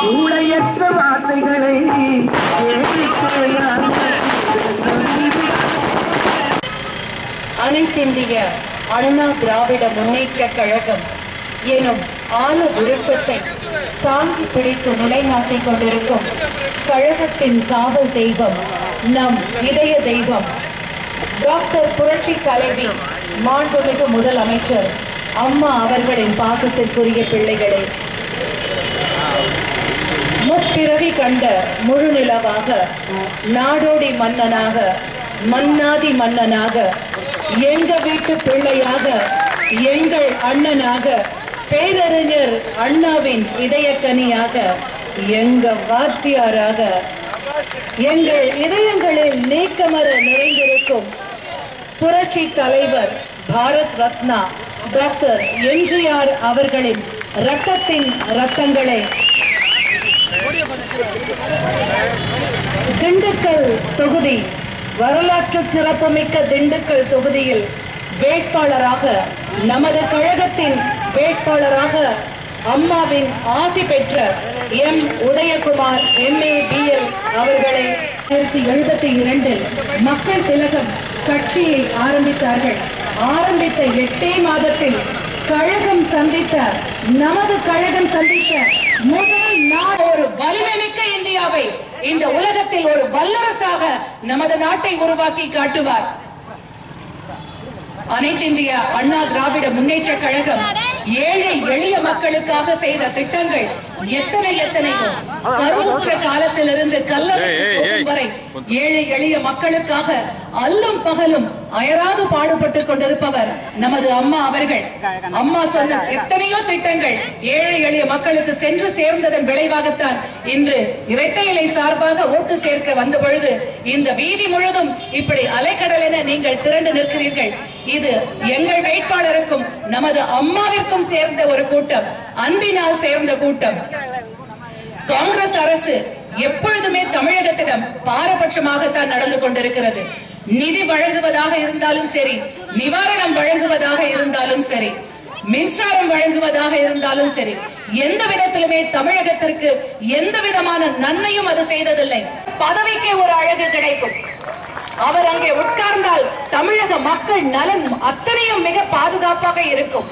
ஊழையற்ற வார்த்தைகளை அனைத்திந்திய அண்ணா திராவிட முன்னேற்ற கழகம் எனும் ஆல விருட்சத்தை தாங்கி பிடித்து நிலைநாட்டிக் கொண்டிருக்கும் கழகத்தின் காவல் தெய்வம் நம் இதய தெய்வம் டாக்டர் புரட்சி தலைவி மாண்புமிகு முதலமைச்சர் அம்மா அவர்களின் பாசத்திற்குரிய பிள்ளைகளே முப்பிறவி கண்ட முழுநிலவாக நாடோடி மன்னனாக மன்னாதி மன்னனாக எங்க வீட்டு பிள்ளையாக எங்கள் அண்ணனாக பேரறிஞர் அண்ணாவின் இதயக்கனியாக எங்க வாத்தியாராக எங்கள் இதயங்களில் நீக்கமர நிறைந்திருக்கும் புரட்சி தலைவர் பாரத் ரத்னா டாக்டர் எம்ஜிஆர் அவர்களின் ரத்தத்தின் ரத்தங்களை திண்டுக்கல் தொகுதி வரலாற்று சிறப்புமிக்க திண்டுக்கல் தொகுதியில் வேட்பாளராக நமது கழகத்தின் வேட்பாளராக அம்மாவின் ஆசி பெற்ற எம். உதயகுமார் எம்ஏ பிஎல் அவர்களை ஆயிரத்தி எழுபத்தி இரண்டில் மக்கள் திலகம் கட்சியை ஆரம்பித்தார்கள். ஆரம்பித்த எட்டே மாதத்தில் கழகம் சந்தித்த நமது கழகம் சந்தித்த முதல் நாள் ஒரு வலிமைமிக்க இந்தியாவை இந்த உலகத்தில் ஒரு வல்லரசாக நமது நாட்டை உருவாக்கி காட்டுவார். அனைத்திந்திய அண்ணா திராவிட முன்னேற்ற கழகம் ஏழை எளிய மக்களுக்காக செய்த திட்டங்கள் எத்தனை எத்தனையோ. கருவுற்ற காலத்திலிருந்து போகும் வரை ஏழை எளிய மக்களுக்காக அல்லும் பகலும் அயராது பாடுபட்டுக் கொண்டிருப்பவர் நமது அம்மா அவர்கள். அம்மா சொன்ன எத்தனையோ திட்டங்கள் ஏழை எளிய மக்களுக்கு சென்று சேர்ந்ததன் விளைவாகத்தான் இன்று இரட்டை இலை சார்பாக ஓட்டு சேர்க்க வந்த பொழுது இந்த வீதி முழுதும் இப்படி அலைக்கடல் என நீங்கள் திரண்டு நிற்கிறீர்கள். இது எங்கள் வேட்பாளருக்கும் நமது அம்மாவிற்கும் சேர்ந்த ஒரு கூட்டம் அன்பினால் சேர்ந்த கூட்டம். காங்கிரஸ் அரசு எப்பொழுதுமே தமிழகத்திடம் பாரபட்சமாகத்தான் நடந்து கொண்டிருக்கிறது. நிதி வழங்குவதாக இருந்தாலும் சரி நிவாரணம் வழங்குவதாக இருந்தாலும் சரி மின்சாரம் வழங்குவதாக இருந்தாலும் சரி எந்த விதத்திலுமே தமிழகத்திற்கு எந்த விதமான நன்மையும் அது செய்ததில்லை. பதவிக்கே ஒரு அழகு கிடைக்கும். அவர் அங்கே உட்கார்ந்தால் தமிழக மக்கள் நலன் அத்தனையும் மிக பாதுகாப்பாக இருக்கும்.